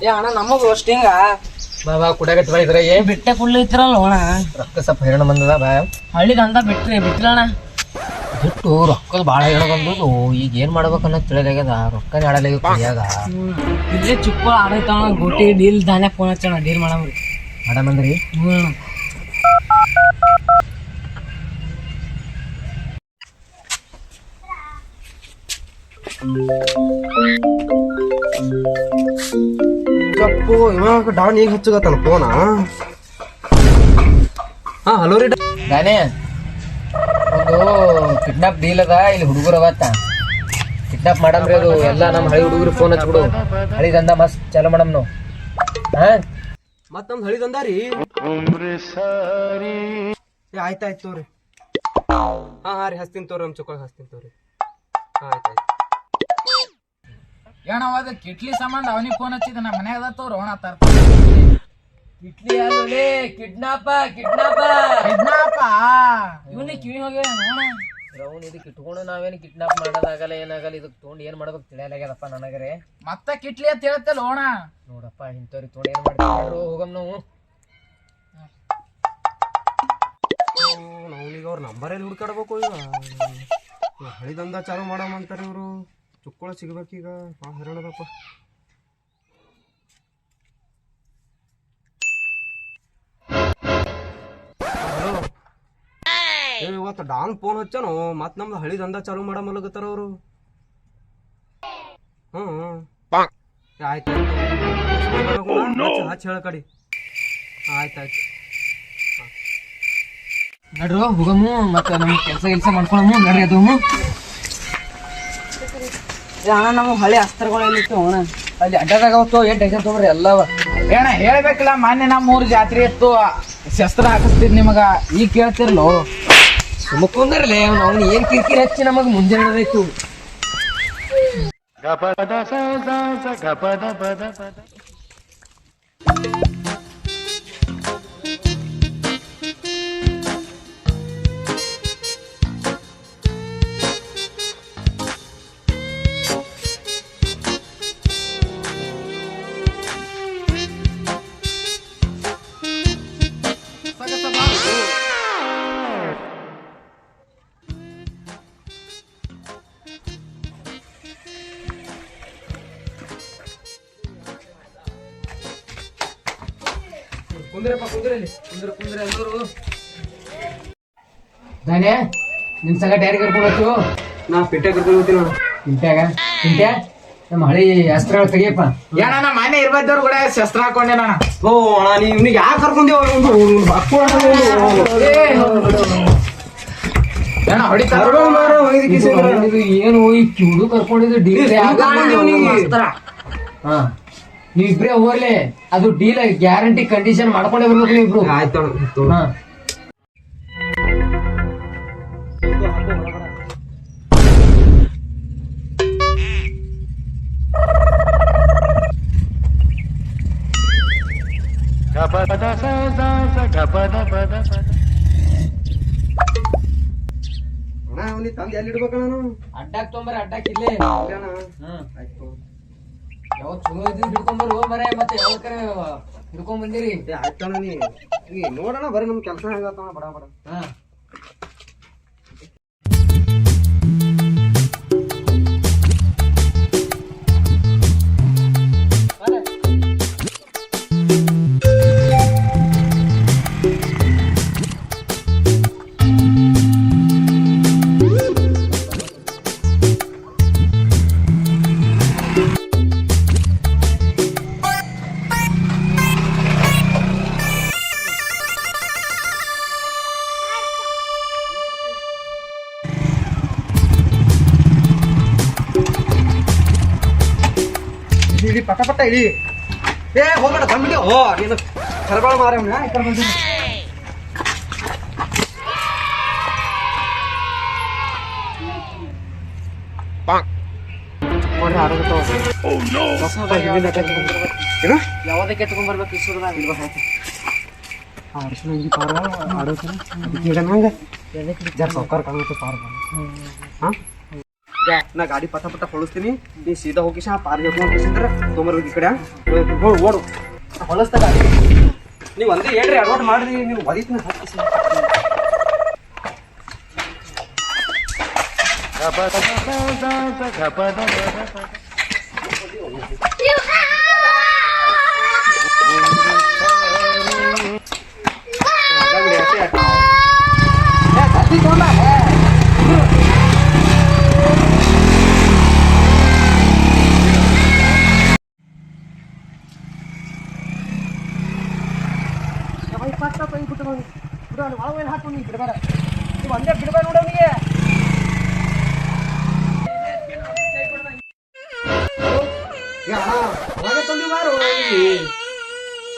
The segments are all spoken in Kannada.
ಏ ಅಣ್ಣ ನಮಗೂ ಹಿಂಗ? ಬಾ ಬಾ ಕುಡಾಗತ್ ಬಾ ಏನ್ ಬಿಟ್ಟೆ ಕುಡ್ಲಿತ್ತಿರಲ್ಲ ಅಣ್ಣ. ರೊಕ್ಕ ಸ್ವಲ್ಪ ಹೈರಾಣ ಬಂದದ ಬಾ. ಹಳ್ಳಿಗೆ ಅಂತ ಬಿಟ್ರಿ ಬಿಟ್ಟಿಲ್ಲ ಬಿಟ್ಟು ರೊಕ್ಕದ ಭಾಳ ಹೈರಾಣ ಬಂದದು ಈಗ ಏನ್ ಮಾಡ್ಬೇಕು ಅನ್ನೋದು ತಿಳಿದಾಗ್ಯದ ರೊಕ್ಕ ನಾಡಲಾಗ ಕುಡಿಯಾಗ ಇಲ್ಲೇ ಆಡೈತಣ ಗೋಟಿ ಡೀಲ್ ಧಾನ್ಯ ಫೋನ್ ಹಚ್ಚಣ ಡೀಲ್ ಮಾಡಮ್ರಿ ಮಾಡಮಂದ್ರಿ ಹ್ಞೂ ಅಣ್ಣ. ಚಪ್ಪು ಇವಾಗ ಡಾನ್ ಈಗ ಹಚ್ಚುಗತ್ತನ ಫೋನ ಹಾ ಹಲೋ ರೀ ನಾನೇ ಒಂದು ಕಿಡ್ನಾಪ್ ಡೀಲ್ ಅದ ಇಲ್ಲಿ ಹುಡುಗರು ಅವತ್ತ ಕಿಡ್ನಾಪ್ ಮಾಡಮ್ರಿ ಅದು ಎಲ್ಲ ನಮ್ಮ ಹಳಿ ಹುಡುಗರು ಫೋನ್ ಹಚ್ಬಿಡು. ಹಳಿ ದಂದ ಮಸ್ತ್ ಚಾಲು ಮಾಡಮ್ ನಾವು. ಹಾ? ಮತ್ ನಮ್ದು ಹಳಿದಂದಾರಿ ಏ ಆಯ್ತಾಯ್ತು ತೋರಿ. ಹಾ ಹಾ ರೀ ಹಸ್ತೀನಿ ತೋರಿ ನಮ್ಮ ಚುಕ್ಕ ಹಸ್ತೀನಿ ತೋರಿ. ಹಾ ಆಯ್ತಾಯ್ತು ಏನವಾದ ಕಿಟ್ಲಿ ಸಂಬಂಧ ಅವನಿಗೆ ಫೋನ್ ಹಚ್ಚಿದ ನಮ್ಮ ಮನ್ಯಾಗ ತೋರು ಅವನ ಕಿಟ್ಲಿ ಅಲ್ಲೇ ಕಿಡ್ನಾಪ ಕಿಡ್ನಾಪ. ಕಿಡ್ನಾಪ? ಇವನಿ ಕಿವಿ ಹೋಗ್ಯಾವ ನೋಡ ರೌನ್ ಇದಕ್ಕೆ ಇಟ್ಕೊಂಡು ನಾವೇನು ಕಿಡ್ನಾಪ್ ಮಾಡೋದಾಗಲ್ಲ ಏನಾಗಲ್ಲ ಇದಕ್ಕೆ ತೊಗೊಂಡು ಏನು ಮಾಡ್ಬೇಕು ತಿಳಿಯಲಾಗ್ಯದಪ್ಪ ನನಗರೆ. ಮತ್ತೆ ಕಿಟ್ಲಿ ಅಂತ ಹೇಳ್ತಲ್ಲ ಓಣ. ನೋಡಪ್ಪ ಇಂಥವ್ರಿಗೆ ತೊಗೊಂಡು ಏನು ಮಾಡ್ತೀವಿ ಹೋಗಮ್ ನಾವು. ನಾವೀಗ ಅವ್ರ ನಂಬರ್ ಎಲ್ಲಿ ಹುಡ್ಕಾಡ್ಬೇಕು ಈಗ? ಹಳಿದಂದ ಚಾಲು ಮಾಡಮ್ ಅಂತಾರೆ ಇವರು. ಚುಕ್ಕೊಳ ಸಿಗ್ಬೇಕೀಗ ಭಾಳ ಏ ಇವತ್ತು ಡಾನ್ ಫೋನ್ ಹಚ್ಚನು? ಮತ್ತೆ ನಮ್ದು ಹಳಿ ದಂದ ಚಾಲು ಮಾಡ ಮಲಗತ್ತಾರ ಅವರು. ಏ, ಆಯ್ತು ಆಯ್ತು. ಹೇಳ ಕಡಿ. ಆಯ್ತಾಯ್ತು ನಡ್ರು ಹೋಗಮ್ಮು ಮತ್ತೆ ನಮ್ಗೆ ಕೆಲಸ ಕೆಲಸ ಮಾಡ್ಕೊಳಮ್ಮು ನಡ್ರಿ ಅದು ಅಣ್ಣ ನಮಗೆ ಹಳೆ ಅಸ್ತ್ರಗಳು ಎಲ್ಲಿತ್ತು ಅಣ್ಣ ಅಲ್ಲಿ ಅಡ್ಡದಾಗ ಅವತ್ತು ಏನ್ ಟೆನ್ಷನ್ ತೊಗೊಂಡ್ರಿ? ಎಲ್ಲವ? ಏನ ಹೇಳ್ಬೇಕಲ್ಲ ಮಾನ್ಯ ನಮ್ಮ ಮೂರು ಜಾತ್ರೆ ಇತ್ತು. ಶಸ್ತ್ರ ಹಾಕಿಸ್ತಿದ್ ನಿಮಗ. ಈಗ ಕೇಳ್ತಿರ್ಲೋ? ಮುಕ್ಕೊಂದರ್ಲೆ ಅವ್ನು ಅವ್ನು ಏನ್ ಕಿರಿಕಿರಿ ಹಚ್ಚಿ ನಮಗ್ ಮುಂಜಾನೆ ಕುಂದ್ರಪ್ಪ ಕುಂದ್ರಿ ಇಲ್ಲಿ ಕುಂದ್ರ ಕುಂದ್ರ ಎಲ್ಲರೂ. ದಾನೆ ನಿನ್ ಸಂಗಟ ಯಾರಿಗೆ ಕರ್ಕೊಂಡು ಹೋಗ್ತೀವಿ ನಾ ಪಿಟ್ಟೆ ಕರ್ಕೊಂಡು ಹೋಗ್ತೀನಿ ನೋಡು. ನಮ್ಮ ಹಳೆ ಅಸ್ತ್ರಗಳು ತೆಗಿಯಪ್ಪ. ಏನ ನಮ್ಮ ಮನೆ ಇರ್ಬದ್ದವ್ರು ಕೂಡ ಶಸ್ತ್ರ ಹಾಕೊಂಡೆ ನಾನು. ಓ ಅಣ್ಣ ನೀ ಇವ್ನಿಗೆ ಯಾಕೆ ಕರ್ಕೊಂಡಿ? ಏನ ಈ ಕಿವುಡು ಕರ್ಕೊಂಡಿದ್ದು? ಡಿ ಹಾ. ನೀವಿಬ್ರೇ ಹೋಗ್ಲಿ. ಅದು ಡೀಲ್ ಗ್ಯಾರಂಟಿ ಕಂಡೀಷನ್ ಮಾಡ್ಕೊಂಡೇ ಬರ್ಬೇಕು ನೀವಿಬ್ರು. ಆಯ್ತು ಹಾ. ಅಣ್ಣ ಅವ್ನಿಗೆ ತಂದು ಎಲ್ಲಿ ಇಡ್ಬೇಕಣ್ಣ ನಾನು? ಅಡ್ಡಾಕ್ ತೊಂಬರ ಅಡ್ಡಾಕ್ ಇಲ್ಲೇ ಹ್ಮ್. ಆಯ್ತು. ಯಾವ ಚಲೋ ಹಿಡ್ಕೊಂಬರ್ ಮರ ಮತ್ತೆ ಯಾವ ಕರೆ ಹಿಡ್ಕೊಂಡ್ ಬಂದಿರಿ? ನೀ. ನೋಡೋಣ ಬರೀ ನಮ್ ಕೆಲಸ ಹೆಂಗತ್ತಣ್ಣ ಬಡ ಬಡ. ಹಾ. ಇಳಿ ಪಟ ಪಟ ಇಳಿ ಏ ಹೋಗ್ಬೇಡ ತಂದ್ಬಿಡಿ ಓ ನೀನು ಕರಗಳ ಮಾರ ಅವ್ನ. ಈ ಕಡೆ ಬಂದಿದ್ದು. ನೋಡ್ರಿ ಆಡೋದು ಏನು? ಯಾವ್ದಕ್ಕೆ ಎತ್ಕೊಂಡ್ಬರ್ಬೇಕು ಇಸುರ್ದಾಗ ಇರ್ಬೇಕಾಯ್ತು ಅರ್ಶಿನ ಹಿಂಗೆ ಪಾರ. ಆಡೋದು ಅದಕ್ಕೆ ಈಗ ನಂಗೆ ಜರ ಸೌಕಾರ ಕಾಣುತ್ತೆ ಪಾರ ಹಾಂ ನಾ ಗಾಡಿ ಪಟ ಪಟ ಹೊಳಿಸ್ತೀನಿ ನೀ ಸೀದಾ ಹೋಗಿ ಆ ಪಾರ್ ಹೇಳ್ಕೊಂಡ್ರೆ ತೊಂಬರ್ ಈ ಕಡೆ ಹೋಗಿ ಓಡು ಹೊಳಸ್ತಾ ಗಾಡಿ ನೀವು ಒಂದೇ ಹೇಳ್ರಿ ಅಡ್ವಾಟ್ ಮಾಡ್ರಿ ನೀವು ಒದಿತ್ನ ನೀವು ಒಂದೇ ಬಿಡಬೇಡ ನೋಡವನಿಗೆ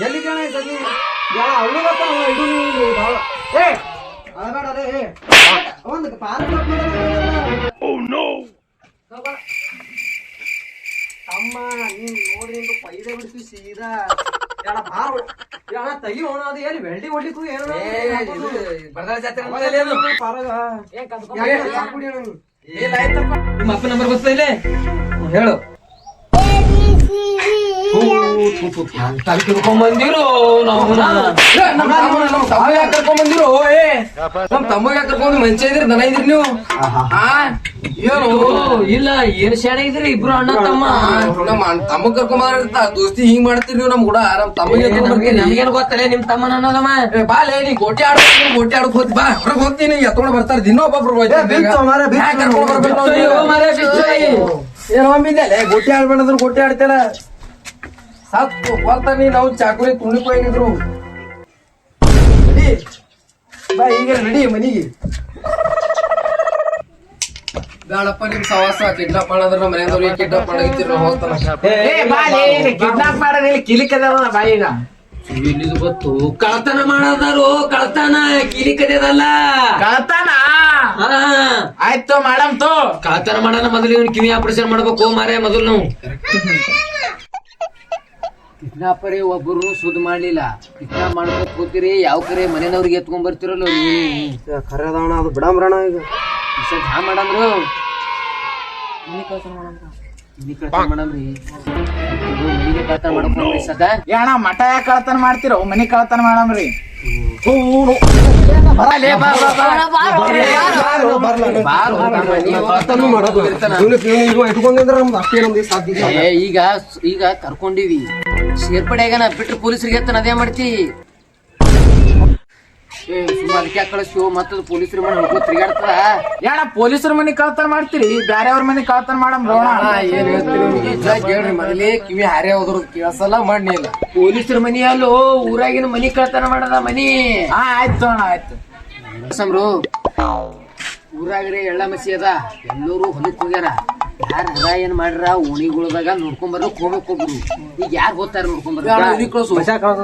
ಎಲ್ಲಿ ಕಾಣ ಸಗಿ ಯಾ ಅವಳು ಬರ್ತಾನ ಇದು ನೀವು ಏ ಅಳಬೇಡ ಏ. ಒಂದು ಪಾರ್ಕ್ ಓ ನೋ ಅಮ್ಮ ನೀನ್ ನೋಡ್ರಿ ಇಂದು ಪೈದೆ ಬಿಡಿಸಿ ಸೀದಾ. ಬಾರ ತಗಿ ಹೋಣ ಅದು ಎಲ್ಲಿ ವೆಲ್ಡಿ ಹೊಡ್ಲಿಕ್ಕೂ ಏನೋ ಬರ್ದಾಳ ಜಾತ್ರೆ ಅದು? ಪಾರಾಗ. ಯಾಕೆ ನೀನು? ನಿಮ್ಮ ಅಪ್ಪ ನಂಬರ್ ಗೊತ್ತಿಲ್ಲ ಹೇಳು. ತಲೆ ತಿಳ್ಕೊಂಡ್ ಬಂದಿರು ನಾವು ನಮ್ಮ ತಮ್ಮ ಯಾಕೆ ಕರ್ಕೊಂಡ್ ಬಂದಿರು ಏ ಇದ್ರಿ ದನ ಇದ್ರಿ ನೀವು ಏನು ಇಲ್ಲ ಏನ್ ಶಾಣೆ ಇಬ್ರು ಅಣ್ಣ ತಮ್ಮ ನಮ್ಮ ತಮ್ಮ ಕರ್ಕೊಂಡ್ ಬಂದಿರ್ತ ದೋಸ್ತಿ ಹಿಂಗ್ ಮಾಡ್ತೀರಿ ನೀವು ನಮ್ ಕೂಡ ನಮ್ ತಮ್ಮಗೆ ನಮ್ಗೇನ್ ಗೊತ್ತಲ್ಲ ನಿಮ್ ತಮ್ಮನ ಅನ್ನೋದಮ್ಮ ಬಾಲೆ ನೀ ಗೋಟಿ ಆಡೋ ಗೋಟಿ ಆಡಕ್ ಹೋದ್ ಬಾ ಹೊರಗ್ ಹೋಗ್ತೀನಿ ಎತ್ಕೊಂಡ್ ಬರ್ತಾರ ದಿನ ಒಬ್ಬೊಬ್ರು. ಏನೋ ಗೋಟಿ ಆಡ್ಬೇಡಂದ್ರ ಗೋಟಿ ಆಡ್ತಾರ ಸತ್ತು ಬರ್ತಾನೆ ನಾವು ಚಾಕುಲಿ ತುಣಿಕ್ ಹೋಗಿದ್ರು ಬಾ ಈಗ ರೆಡಿ ಮನಿಗೆ. ಬೇಡಪ್ಪ ನಿಮ್ ಸವಾಸ ಕಿಡ್ನಾಪ್ ಮಾಡಂದ್ರ ನಮ್ಮ ಮನೆಯವ್ರಿಗೆ ಕಿಡ್ನಾಪ್ ಮಾಡಾಗಿತ್ತೀರಿ ನಾವು ಹೋಗ್ತಾನ. ಕಿಡ್ನಾಪ್ ಮಾಡೋದಿಲ್ಲ ಕಿಲಿಕದ ಬಾಯಿಗ ಇಲ್ಲಿದು ಗೊತ್ತು ಕಳ್ತನ ಮಾಡದಾರು ಕಳ್ತನ ಕಿಲಿ ಕದಿಯದಲ್ಲ ಕಳ್ತಾನ ಹಾ. ಆಯ್ತು ಮಾಡಮ್ ತೋ. ಕಳ್ತನ ಮಾಡೋಣ ಮೊದಲು ಇವ್ನ ಕಿವಿ ಆಪರೇಷನ್ ಮಾಡ್ಬೇಕು ಮಾರೇ ಮೊದಲು. ನಾವು ಕಿಡ್ನಾಪರೇ ಒಬ್ಬರು ಸುದ್ ಮಾಡ್ಲಿಲ್ಲ ಕಿಡ್ನಾಪ್ ಮಾಡ್ಕೊತ ಕೂತಿರಿ ಯಾವ ಕರೆ ಮನೆಯವ್ರಿಗೆ ಎತ್ಕೊಂಡ್ ಬರ್ತಿರಲ್ಲ ಕರೆದಾಣ ಅದು ಬಿಡಂಬ್ರಣ ಈಗ ಈ ಮಾಡಂದ್ರು ಹ್ಯಾ ಮಾಡಮ್ರು ಮನಿ ಕಳ್ತನ ಮಾಡಮ್ರ ಮನಿ ಮನಿಗೆ ಕಳ್ತನ ಮಾಡ್ಕೊಂಡ್ರಿ ಸದ ಏ ಅಣ್ಣ ಮಠ ಯಾಕೆ ಕಳ್ತನ ಮಾಡ್ತಿರೋ ಮನೆ ಕಳ್ತನ ಈಗ ಈಗ ಕರ್ಕೊಂಡಿವಿ ಸೇರ್ಪಡೆಗನ ಬಿಟ್ರೆ ಪೊಲೀಸರಿಗೆ ಎತ್ತ ಅದೇ ಮಾಡ್ತಿ. ಏ ಸುಮ್ಮ ಅದಕ್ಕೆ ಕಳಿಸ್ತೀವೋ ಮತ್ತದು ಪೊಲೀಸರ ಮನೆ ಹುಡುಗ ತಿರುಗಾಡ್ತದ? ಯಾಣ ಪೊಲೀಸರ ಮನಿ ಕಳ್ತನ ಮಾಡ್ತೀರಿ? ಬ್ಯಾರೆಯವ್ರ ಮನೆ ಕಳ್ತನ ಮಾಡಮ್ ರೋಣ. ಏನ್ ಹೇಳ್ತೀರಿ? ನಿಜ ಕೇಳ್ರಿ ಮೊದಲೇ ಕಿವಿ ಹಾರೆ ಹೋದ್ರು ಕೇಳಸಲ್ಲ ಮಾಡಿ ಇಲ್ಲ ಪೊಲೀಸರ ಮನಿ ಅಲ್ಲೋ ಊರಾಗಿನ ಮನಿ ಕಳ್ತನ ಮಾಡದ ಮನಿ. ಹಾ ಆಯ್ತು ಅಣ್ಣ ಆಯ್ತು. ಸಮರು. ಊರಾಗ್ರೆ ಎಳ್ಳ ಮಸಿ ಅದ. ಎಲ್ಲರೂ ಹೊಲಕ್ ಹೋಗ್ಯಾರ. ಯಾರ ಏನು ಏನ್ ಮಾಡ್ರ? ಉಣಿಗುಳದಾಗ ನೋಡ್ಕೊಂಡ್ ಹೋಗ್ಬೇಕು ಒಬ್ರು. ಈಗ ಯಾರು ಹೋಗ್ತಾರ ನೋಡ್ಕೊಂಡ್ ಬರ್ತಾರ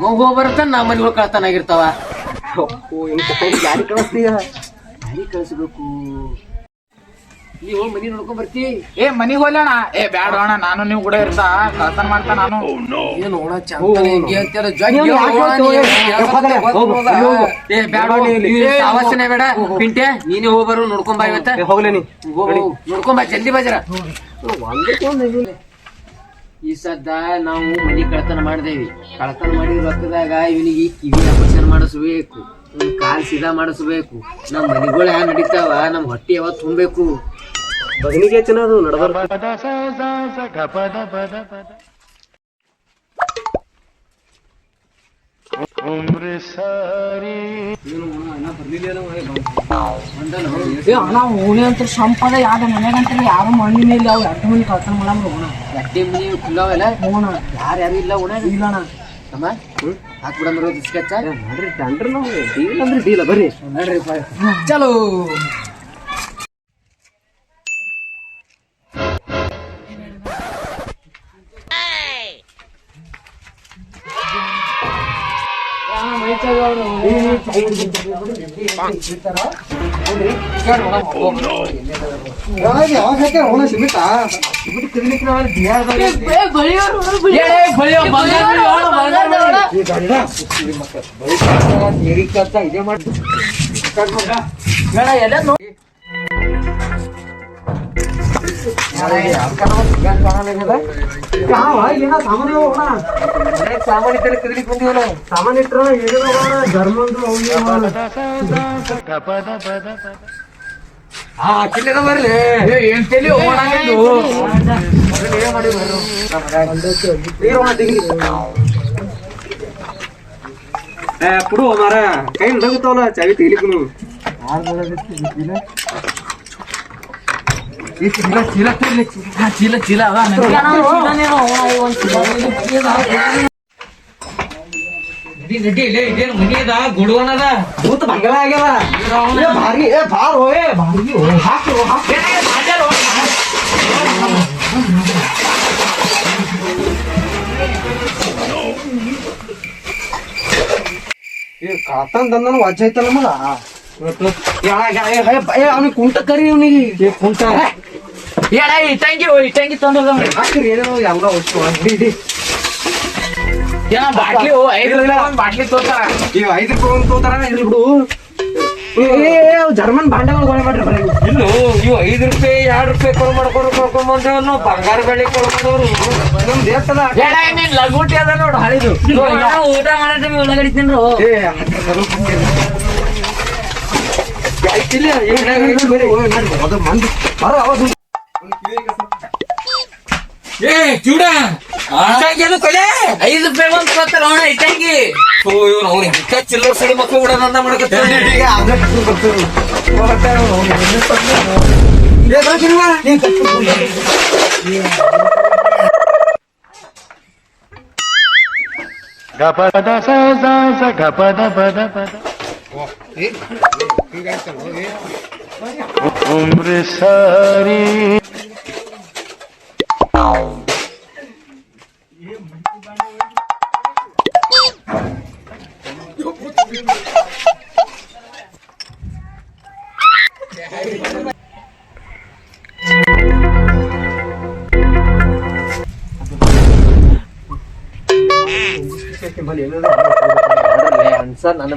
ಮಗು ಹೋಗ್ ಬರತ್ತ ನಾ ಮನೆಗಳು ಕಳ್ತನ ಆಗಿರ್ತಾವ ಓ, ಹಿಂಗ್ ತಗೊಂಡು ಯಾರಿಗ್ ಕಳಿಸ್ತೀಯ? ಯಾರಿಗೆ ಕಳ್ಸ್ಬೇಕು? ನೀ ಹೋಗಿ ಮನಿ ನೋಡ್ಕೊಂಡ್ ಬರ್ತಿ. ಏ ಮನಿಗ್ ಏ ಬ್ಯಾಡ ಅಣ್ಣ ನಾನು ನೀವು ಕೂಡ ಇರ್ತಾ. ಕಳ್ತನ ಮಾಡ್ತಾ ನಾನು. ಏನು ನೋಡ ಚಂತನ ಹಿಂಗೆ ಅಂತೀರ ಜಗ್ಗಿ ನೀವ್ ಯಾಕ್ ಹೋಗೋಣ ಹೇಳ್ತೀವಿ? ನೀ. ಏ, ಹೋಗಲೇ, ಹೋಗು, ಅಲ್ಲಿ ಹೋಗು. ಏ ಬ್ಯಾಡ ಏ, ಬೇಡ. ಪಿಂಟೆ ನೀನೇ ಹೋಗ್ಬರು ನೋಡ್ಕೊಂಡ್ ಬಾ ಇವತ್ತ. ಏ, ಹೋಗ್ಲೇ ನೀ ಹೋಗ್ ಹೋಗ್. ನೋಡ್ಕೊಂಡ್ ಬಾ ಜಲ್ದಿ ಈ ಸದ್ದ ನಾವು ಮನಿ ಕಳ್ತನ ಮಾಡ್ದೇವಿ. ಕಳ್ತನ ಮಾಡಿ ರೊಕ್ಕದಾಗ ಇವನಿಗೆ ಕಿವಿ ಆಪರೇಷನ್ ಮಾಡಿಸ್ಬೇಕು. ಇವ್ನ್ ಕಾಲ್ ಸೀದಾ ಮಾಡಿಸ್ಬೇಕು. ನಮ್ ಮನಿಗಳು ಹ್ಯಾಂಗ ನಡೀತಾವ? ನಮ್ ಹೊಟ್ಟಿ ಯಾವತ್ ತುಂಬಬೇಕು? ಬದನಿಗೆ ತಿನ್ನೋದು ಅಣ್ಣ ಓಣಿ ಅಂತ ಸಂಪದ. ಯಾವ್ದ ಮನೆಗಂತ ಯಾರು ಮಣ್ಣಿನ ಇಲ್ಲ. ಅವ್ ಎರಡು ಮಂದಿ ಕಳ್ತನ ಮಾಡಮ್ರ ಓಣ. ಮನಿ ಕುಲ್ಲವಲ್ಲ ಓಣ. ಯಾರು ಯಾರು ಇಲ್ಲ ಓಣ? ಇಲ್ಲಣ್ಣ ತಮ್ಮ ಹಾಕ್ಬಿಡಮ್ರ ಸ್ಕೆಚ್ ನೋಡ್ರಿ ಟಂಡ್ರ್ ನಾವು. ಡೀಲ್ ಅಂದ್ರೆ ಡೀಲ ಬರ್ರಿ. ನೋಡ್ರಿ ಚಲೋ. ತಿರ್ಲಿಕ್ಕೆ ನಾವು ಬಿಹಾರದಾಗ ಈ ಗಂಡ ಏರಿ ಸಾಮಾನು ಇದ್ದಲ್ಲಿ ಕದಿಲಿಕ್ ಬಂದಿವಲ್ಲ. ಸಾಮಾನ್ ಇಟ್ರ ಧರ್ಮಂದು ಹಾ ಕಿಲ್ಲದ ಬರ್ಲಿ. ಏ, ಏನ್ ತಲಿ ಓಡಾಗಿದ್ದು ಏ ಕುಡು ಮಾರ ಕೈ ನಡಗುತ್ತವಲ್ಲ ಚಾವಿ ತೆಗಿಲಿಕ್ಕೂ ಈ ಚೀಲ ಚೀಲ ತರ್ಲಿ, ಚೀಲ ಚೀಲ ಚೀಲ ಅದ ನನಗೆ. ಗುಡುವನದ ಭೂತ ಬಂಗಲ ಆಗ್ಯದ ಭಾರಿ ಏ ಬಾರೋ ಏ ಭಾರಿ ಹಾಕು ಕಾತನ್ ತಂದನ ವಜ್ಜ ಐತಲ್ಲ ಮಗ ಅವನಿಗೆ ಕುಂಟ ಕರಿ ಅವನಿಗೆ ಕುಂಟ ಏಡ ಇಟ್ಟಂಗಿ ಇಟ್ಟಂಗಿ ತಂದದ ಹಾಕ್ರಿ ಏನೋ ಯಾವಾಗ ಅಷ್ಟು ಹಿಡಿ ಏನ ಬಾಟ್ಲಿ ಐದು ಒಂದ್ ಬಾಟ್ಲಿ ತೋತಾರ ಈಗ ಐದು ರೂಪಾಯಿ ತೋತಾರ ಇರ್ಲಿ ಬಿಡು ಜರ್ಮನ್ ಮಾಡ್ರಿ ಬರೀ ಇನ್ನು ಇವು ಐದು ರೂಪಾಯಿ ಎರಡು ರೂಪಾಯಿ ಕೊಡು ಮಾಡ್ಕೊಂಡು ಕರ್ಕೊಂಡ್ ಬಂದೇವನು ಬಂಗಾರ ಬೆಳ್ಳಿ ಕೊಡ್ಕೊಂಡವ್ರು ನಮ್ ದೇಶದ ಲಗೋಟಿ ಅದ ನೋಡು ಹಳಿದು ಊಟ ಮಾಡೋ ಒಳಗಡೆ ತಿನ್ರು ಏ ಏ ಕಿವುಡ ಕೊಲೆ ಐದು ರೂಪಾಯಿ ಒಂದ್ ಕೊಡ್ತಾರ ಅವಣ ಇಟ್ಟಂಗಿ ಓ ಇವ್ನು ಅವ್ನಿಗೆ ಹಿಕ್ಕ ಚಿಲ್ಲರ್ ಸಡಿ ಮಕ್ಕಳು ಕೂಡ ನನ್ನ ಮಾಡಕತ್ತ ಈಗ ಅದೇ ಬರ್ತಾರೆ. ಹೋಗ್ತಾರೆ ಅವ್ನು. ಏ, ಬಾ ತಿನ್ನುವ. ಏ, ಕಟ್ಟು. ಅನ್ಸ ನನ್ನ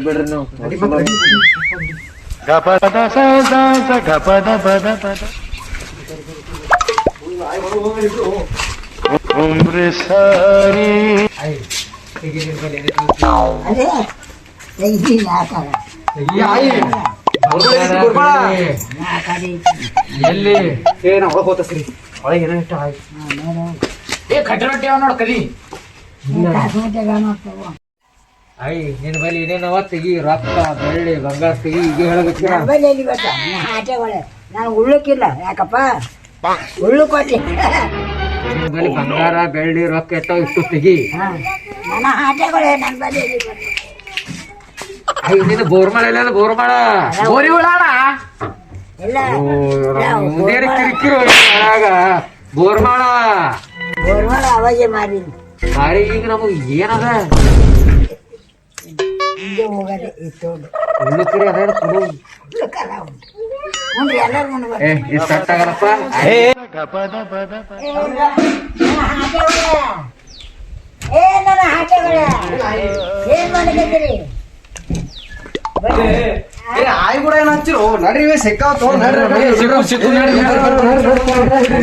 ನೀವು ಈ ಆಯಿ. ಗುರ್ಬಳ ಐತಿ, ಗುರ್ಬಳ. ಎಲ್ಲಿ ಏನ ಒಳಗ್ ಹೋಗ್ತಸ್ರಿ. ಒಳಗ್ ಏನೋ ಇಟ್ಟು ಆಯಿ. ಏ ಕಟ್ಟಿ ರೊಟ್ಟಿ ಅವ ನೋಡ್ ಕಲಿ ಐ ನಿನ್ನ ಬಳಿ ಏನೇನವ ತೆಗಿ ರೊಕ್ಕ ಬೆಳ್ಳಿ ಬಂಗಾರ ತೆಗಿ ಈಗ ಹೇಳಬೇಕಿರ? ನಾನು ಉಳ್ಳಕ್ಕಿಲ್ಲ ಯಾಕಪ್ಪ? ಉಳ್ಳು ಕೊಟ್ಟಿ ನಿನ್ ಬಳಿ ಬಂಗಾರ ಬೆಳ್ಳಿ ರೊಕ್ಕ ಎತ್ತಾವ ಇಷ್ಟು ತೆಗಿ ನನ್ನ ಆಟಗಳೇ ನನ್ನ ಬಳಿ ಐ ನಿನ್ನ ಬೋರ್ಮಾಳ ಇಲ್ಲ ಬೋರ್ಮಾಳ? ಬೋರಿ ಉಳಾಣ ಇಲ್ಲ. ಮುಂದೇರಿ ಕಿರಿಕಿರು ಒಳಗ. ಬೋರ್ಮಾಳ? ಗೋರ್ಮಳ ಅವಾಗೆ ಮಾರಿ. ಬಾರಿ ಈಗ ನಮಗ್ ಏನದ ಹಿಂದೆ ಹೋಗದೆ ಇತ್ತು ಉಳ್ಳುಕಿರಿ ಅದೇನು ಕುಡು ಉಳ್ಳಕ್ಕಲ್ಲ ಉಂಟು ಮುಂದೆ ಎಲ್ಲರೂ ಬರ್ತಾರೆ. ಏ ಇದು ಏ, ನನ್ನ ಆಟಗಳೇ. ಏ ನನ್ನ ಆಟಗಳೇ ಏನ್ ಮಾಡಕತ್ತೀರಿ ಏ, ಆಯಿ ಕೂಡ ಏನ್ ಹಚ್ಚಿರು ನಡ್ರಿ ಸಿಕ್ಕಾವ್ ನಡ್ರಿ. ಸಿಕ್ಕು, ನಡ್ರಿ.